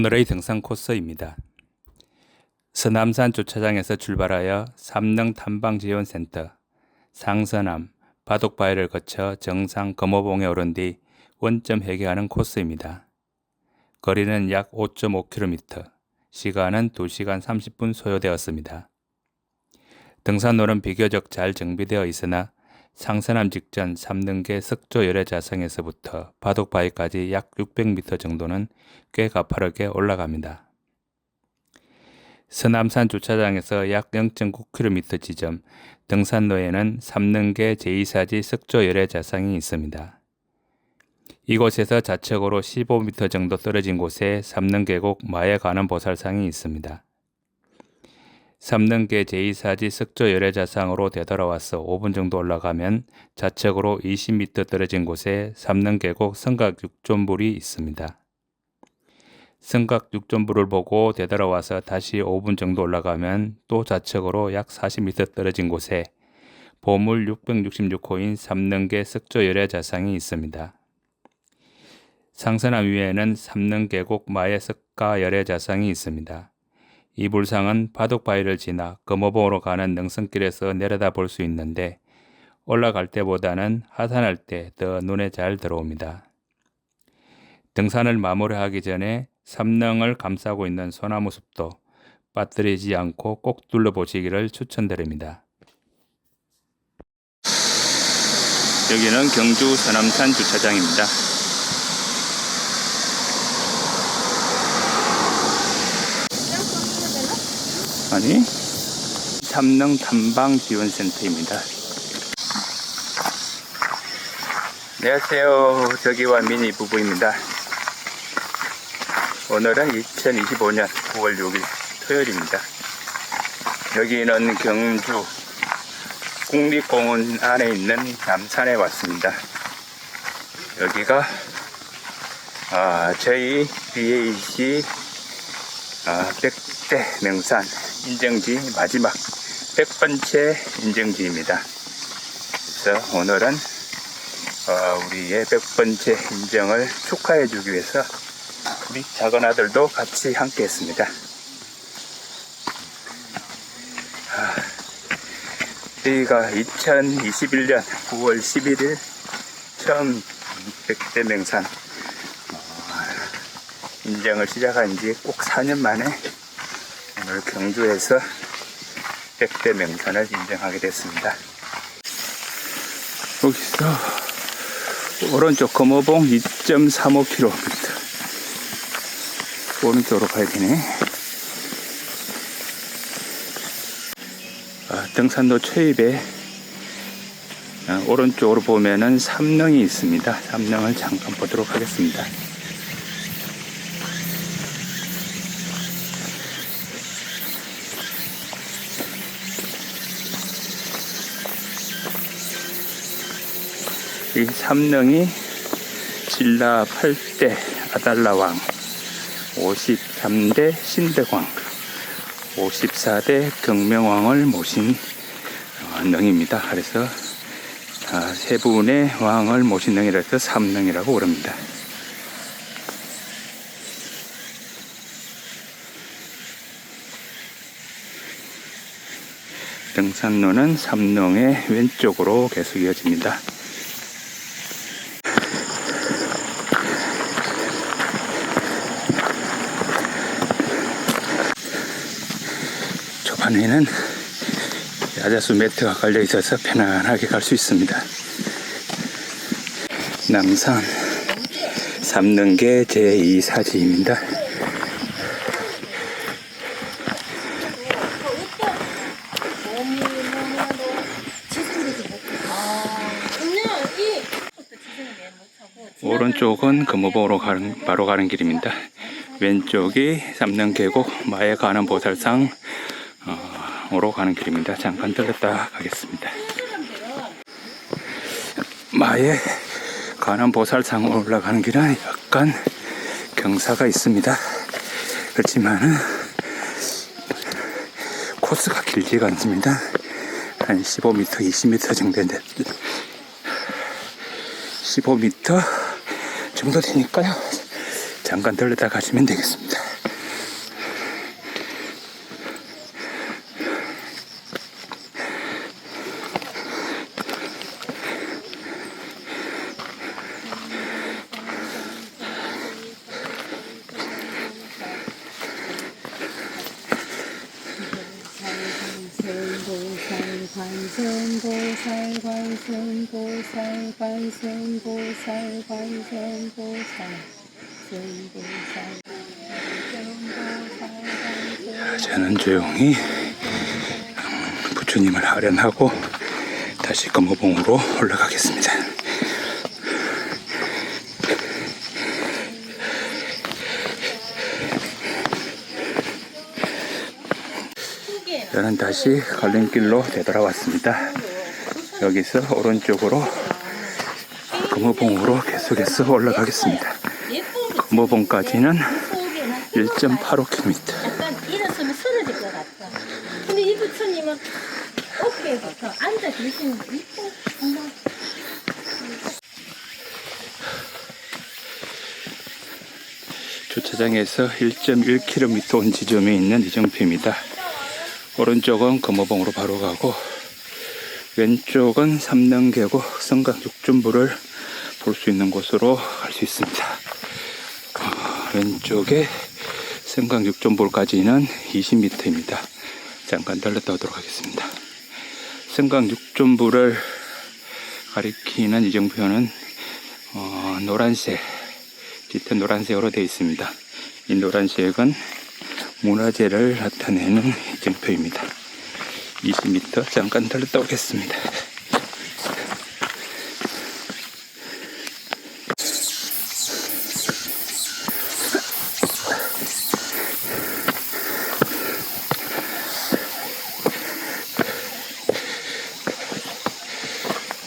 오늘의 등산 코스입니다. 서남산 주차장에서 출발하여 삼릉 탐방지원센터, 상서남, 바둑바위를 거쳐 정상 금호봉에 오른 뒤 원점 회귀하는 코스입니다. 거리는 약 5.5km, 시간은 2시간 30분 소요되었습니다. 등산로는 비교적 잘 정비되어 있으나 상서남 직전 삼릉계 석조 열애자성에서부터 바둑바위까지 약 600m 정도는 꽤 가파르게 올라갑니다. 서남산 주차장에서 약 0.9km 지점 등산로에는 삼릉계 제2사지 석조 열애자상이 있습니다. 이곳에서 좌측으로 15m 정도 떨어진 곳에 삼릉계곡 마에 가는 보살상이 있습니다. 삼릉계 제2사지 석조 열애자상으로 되돌아와서 5분 정도 올라가면 좌측으로 20m 떨어진 곳에 삼릉계곡 성각 육존불이 있습니다. 성각 육존불을 보고 되돌아와서 다시 5분 정도 올라가면 또 좌측으로 약 40m 떨어진 곳에 보물 666호인 삼릉계 석조 열애자상이 있습니다. 상선암 위에는 삼릉계곡 마의 석가 열애자상이 있습니다. 이 불상은 바둑 바위를 지나 금호봉으로 가는 능선길에서 내려다 볼 수 있는데 올라갈 때보다는 하산할 때 더 눈에 잘 들어옵니다. 등산을 마무리하기 전에 삼릉을 감싸고 있는 소나무 숲도 빠뜨리지 않고 꼭 둘러보시기를 추천드립니다. 여기는 경주 서남산 주차장입니다. 아니, 삼릉 탐방 지원센터입니다. 안녕하세요. 저기와 미니 부부입니다. 오늘은 2025년 9월 6일 토요일입니다. 여기는 경주 국립공원 안에 있는 남산에 왔습니다. 여기가 아, 저희 BAC 아, 100대 명산 인정지 마지막 100번째 인정지입니다. 그래서 오늘은 어, 우리의 100번째 인정을 축하해 주기 위해서 우리 작은 아들도 같이 함께 했습니다. 아, 여기가 2021년 9월 11일 처음 100대 명산 어, 인정을 시작한 지 꼭 4년 만에 오늘 경주에서 100대 명산을 인정하게 됐습니다. 여기서 오른쪽 금호봉 2.35km 오른쪽으로 가야 되네. 아, 등산로 초입에 아, 오른쪽으로 보면은 삼릉이 있습니다. 삼릉을 잠깐 보도록 하겠습니다. 이 삼릉이 신라 8대 아달라왕 53대 신대광, 54대 경명왕을 모신 어, 능입니다. 그래서 아, 세 분의 왕을 모신 능이라서 삼능이라고 부릅니다. 등산로는 삼릉의 왼쪽으로 계속 이어집니다. 초반에는 야자수 매트가 깔려 있어서 편안하게 갈 수 있습니다. 남산 삼릉계 제2사지입니다. 오른쪽은 금호봉으로 가는, 바로 가는 길입니다. 왼쪽이 삼릉계곡 마에 가는 보살상 어, 으로 가는 길입니다. 잠깐 들렸다 가겠습니다. 마에 가는 보살상으로 올라가는 길은 약간 경사가 있습니다. 그렇지만은 코스가 길지가 않습니다. 한 15m, 20m 정도 인데 15m 정도 되니까요. 잠깐 들렀다 가시면 되겠습니다. 관세음보살 관세음보살 관세음보살 관세음보살 저는 조용히 음, 부처님을 아련하고 다시 금호봉으로 올라가겠습니다. 저는 다시 걸림길로 되돌아왔습니다. 여기서 오른쪽으로 금호봉으로 계속해서 올라가겠습니다. 금호봉까지는 1.85km. 약간 일어서면 쓰러질 것 같다. 근데 이 부처님은 어깨부터 앉아 계시는 이뻐 정말 주차장에서 1.1km 온 지점에 있는 이정표입니다. 오른쪽은 금호봉으로 바로 가고 왼쪽은 삼릉계곡 성강 육준부를 볼 수 있는 곳으로 갈 수 있습니다. 어, 왼쪽에 성강 육준부까지는 20m입니다. 잠깐 들렀다 오도록 하겠습니다. 성강 육준부를 가리키는 이정표는 어, 노란색 짙은 노란색으로 되어 있습니다. 이 노란색은 문화재를 나타내는 증표입니다. 20m 잠깐 들렀다 오겠습니다.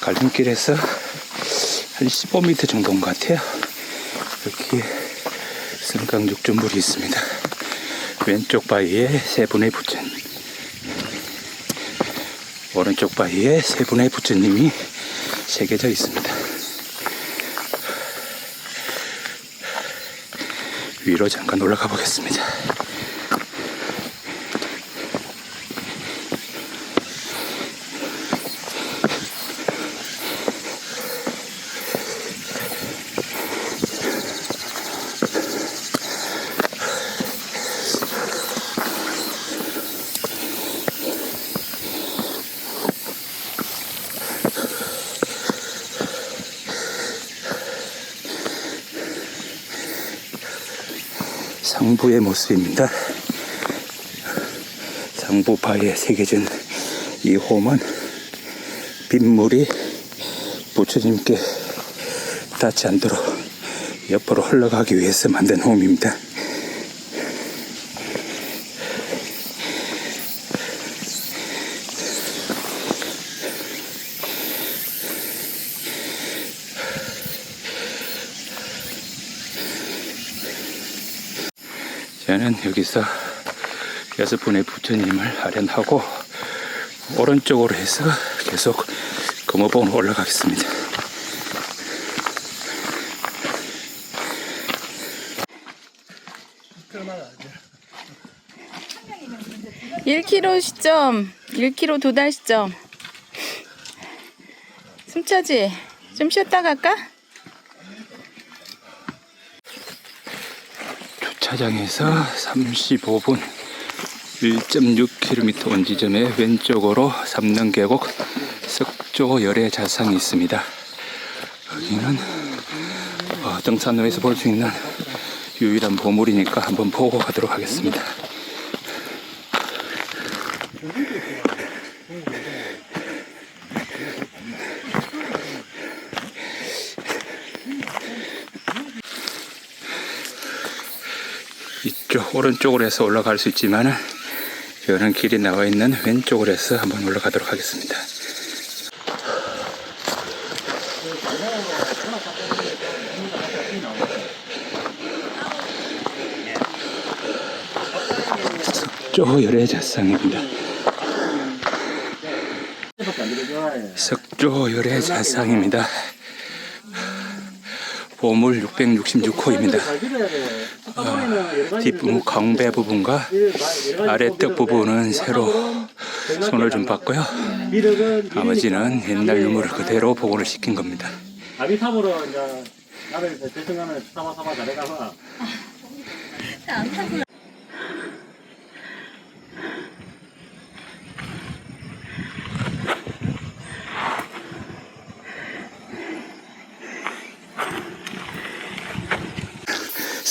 갈림길에서 한 15m 정도인 것 같아요. 여기에 승강 육전물이 있습니다. 왼쪽 바위에 세 분의 부처님, 오른쪽 바위에 세 분의 부처님이 새겨져 있습니다. 위로 잠깐 올라가 보겠습니다. 상부의 모습입니다. 상부 바위에 새겨진 이 홈은 빗물이 부처님께 닿지 않도록 옆으로 흘러가기 위해서 만든 홈입니다. 저는 여기서 여섯 분의 부처님을 아련하고 오른쪽으로 해서 계속 금호봉으로 올라가겠습니다. 일 k 로 시점, 1km 도달 시점. 숨차지? 좀 쉬었다 갈까? 주차장에서 35분 1.6km 온 지점에 왼쪽으로 삼릉 계곡 석조 열애 자상이 있습니다. 여기는 어, 등산로에서 볼 수 있는 유일한 보물이니까 한번 보고 가도록 하겠습니다. 이쪽 오른쪽으로 해서 올라갈 수 있지만은 저는 길이 나와 있는 왼쪽으로 해서 한번 올라가도록 하겠습니다. 석조 열애자상입니다. 석조 열애자상입니다. 보물 666호입니다. 뒷부분 광배 부분과 아래뜰 부분은 새로 손을 좀 봤고요. 나머지는 옛날 유물을 그대로 복원을 시킨 겁니다. 아비탑으로 이제 나를 대충하는 사마 사마 잘해가서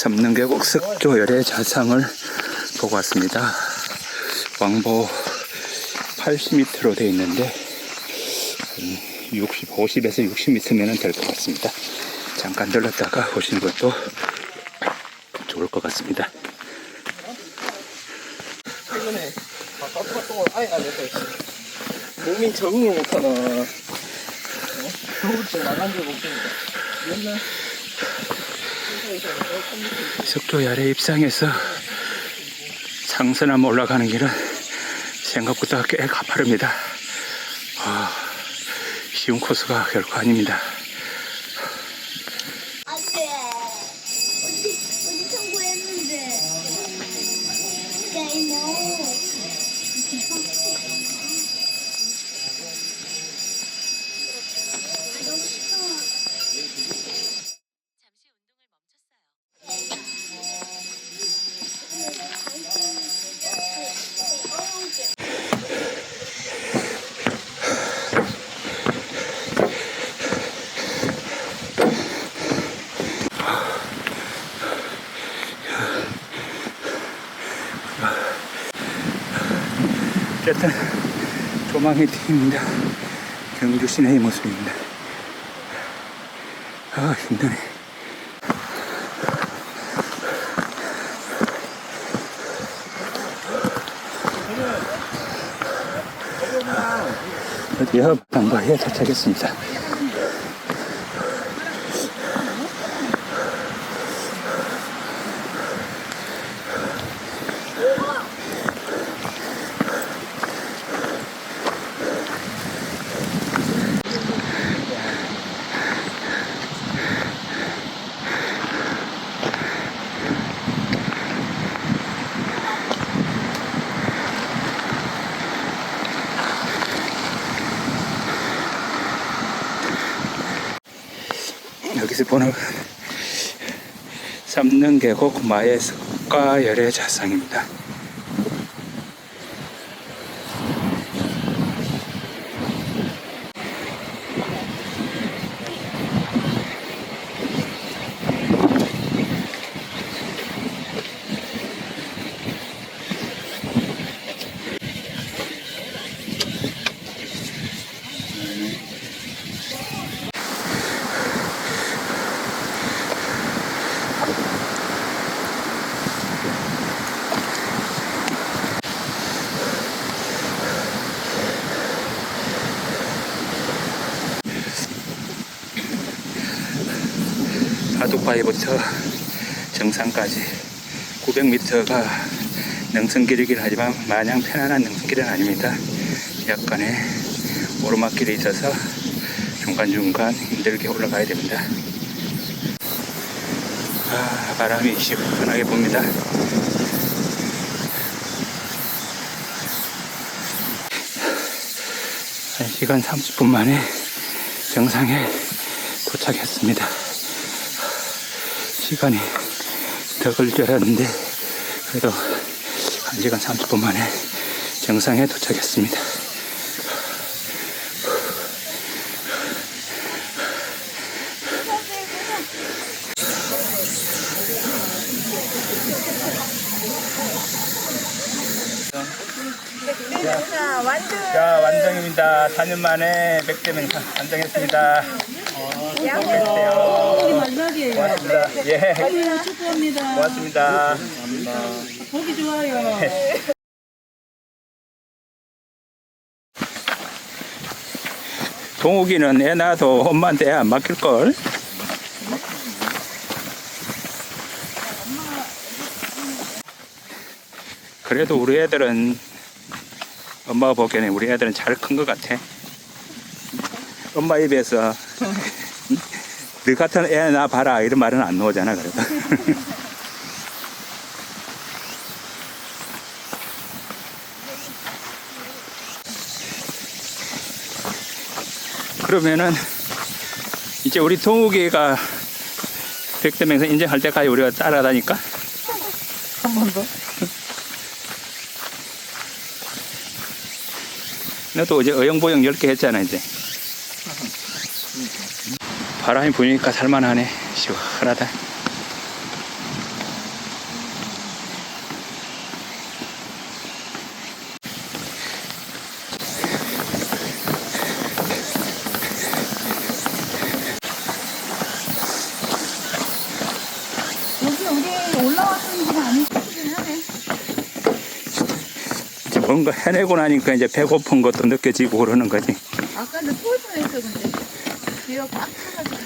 삼능계곡 석조열의 자상을 보고 왔습니다. 왕복 80m로 되어 있는데 60, 50에서 60m면 될 것 같습니다. 잠깐 들렀다가 보시는 것도 좋을 것 같습니다. 최근에 바깥 활동을 아예 안 해서 국민 적응을 못하나 어? 겨울에 나간 적 없으니까 맨날 석조열의 입상에서 상선암 올라가는 길은 생각보다 꽤 가파릅니다. 아, 쉬운 코스가 결코 아닙니다. 어디 청구했는데 조망의 팀입니다. 경주 시내의 모습입니다. 아 힘드네. 드디어 방과에 도착했습니다. 여기서 보는 삼릉계곡 마의 석가 열의 자상입니다. 바둑바위부터 정상까지 900m가 능선길이긴 하지만 마냥 편안한 능선길은 아닙니다. 약간의 오르막길이 있어서 중간중간 힘들게 올라가야 됩니다. 아, 바람이 시원하게 붑니다. 한 시간 30분 만에 정상에 도착했습니다. 시간이 더 걸릴 줄 알았는데 그래도 1시간 30분 만에 정상에 도착했습니다. 자, 완성입니다. 4년 만에 백대명 완성했습니다. 안 마지막이에요. 고맙습니다. 예, 축하합니다. 고맙습니다. 보기 좋아요. 동욱이는 애 낳아도 엄마한테 안 맡길걸? 그래도 우리 애들은 엄마가 보기에는 우리 애들은 잘 큰 것 같아. 엄마 입에서 너 같은 애 나 봐라 이런 말은 안 나오잖아 그래도. 그러면은 이제 우리 동욱이가 백대명산 인정할 때까지 우리가 따라다니까? 한 번 더? 너도 어제 어영보영 10개 했잖아 이제 바람이 부니까 살만하네 시원하다 여기 우리 올라왔던 길 아니긴 하네. 이제 뭔가 해내고 나니까 이제 배고픈 것도 느껴지고 그러는 거지 아까는 뻔했어 근데. 뒤가 꽉 차가지고.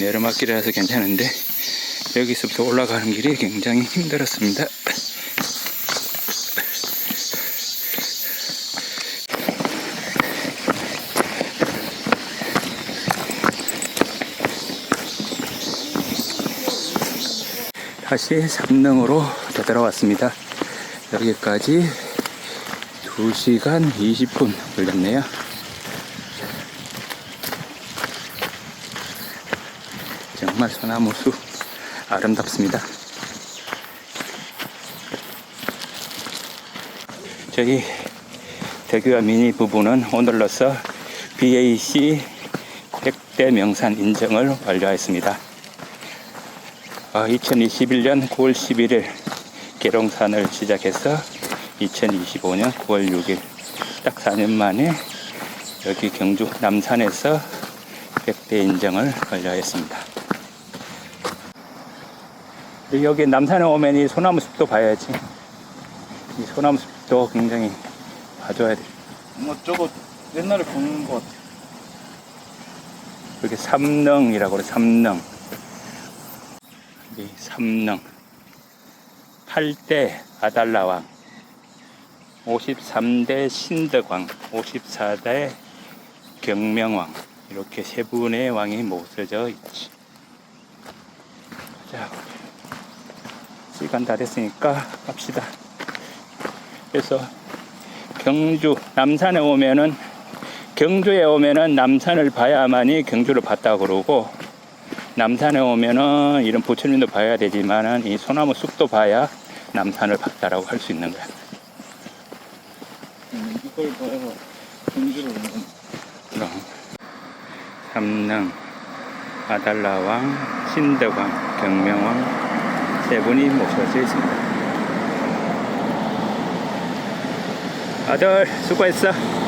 내리막길이라서 괜찮은데 여기서부터 올라가는 길이 굉장히 힘들었습니다 다시 삼릉으로 되돌아왔습니다. 여기까지 2시간 20분 걸렸네요. 정말 소나무 숲 아름답습니다. 저희 대교와 미니 부부는 오늘로서 BAC 100대 명산 인정을 완료했습니다. 2021년 9월 11일 계룡산을 시작해서 2025년 9월 6일 딱 4년 만에 여기 경주 남산에서 100대 인정을 완료했습니다. 그리고 여기 남산에 오면 이 소나무 숲도 봐야지. 이 소나무 숲도 굉장히 봐줘야 돼. 뭐 저거 옛날에 본것 같아. 여기 삼릉이라고 그래, 삼릉. 여기 삼릉. 8대 아달라왕. 53대 신덕왕. 54대 경명왕. 이렇게 세 분의 왕이 모셔져 있지. 자, 시간 다 됐으니까 갑시다. 그래서 경주, 남산에 오면은 경주에 오면은 남산을 봐야만이 경주를 봤다고 그러고 남산에 오면은 이런 부처님도 봐야 되지만은 이 소나무 숲도 봐야 남산을 봤다라고 할 수 있는 거야. 음, 이걸 봐야 경주를 오는. 그럼 삼릉, 아달라왕, 신덕왕, 경명왕 세 분이 모셔져 있습니다. 아들 수고했어.